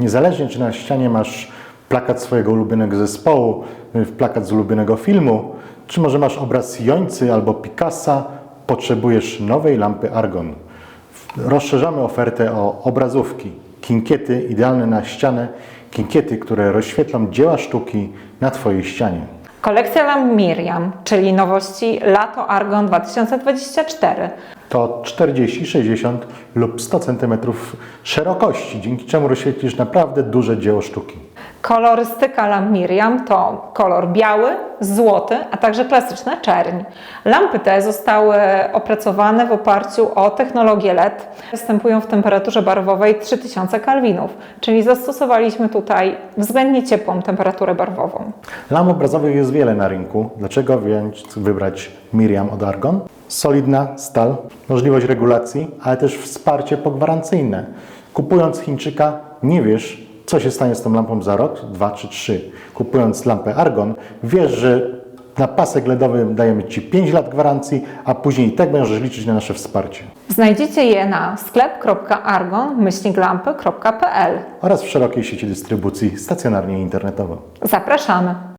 Niezależnie czy na ścianie masz plakat swojego ulubionego zespołu, y, plakat z ulubionego filmu, czy może masz obraz Jońcy albo Picassa, potrzebujesz nowej lampy Argon. Rozszerzamy ofertę o obrazówki, kinkiety idealne na ścianę, kinkiety, które rozświetlą dzieła sztuki na Twojej ścianie. Kolekcja lamp Miriam, czyli nowości Lato Argon 2024. To 40, 60 lub 100 cm szerokości, dzięki czemu rozświetlisz naprawdę duże dzieło sztuki. Kolorystyka lamp Miriam to kolor biały, złoty, a także klasyczna czerń. Lampy te zostały opracowane w oparciu o technologię LED. Występują w temperaturze barwowej 3000 kelwinów, czyli zastosowaliśmy tutaj względnie ciepłą temperaturę barwową. Lamp obrazowych jest wiele na rynku. Dlaczego więc wybrać Miriam od Argon? Solidna stal, możliwość regulacji, ale też wsparcie pogwarancyjne. Kupując Chińczyka nie wiesz, co się stanie z tą lampą za rok, dwa czy trzy. Kupując lampę Argon wiesz, że na pasek LEDowy dajemy Ci 5 lat gwarancji, a później i tak będziesz liczyć na nasze wsparcie. Znajdziecie je na sklep.argon-lampy.pl. Oraz w szerokiej sieci dystrybucji stacjonarnie i internetowo. Zapraszamy!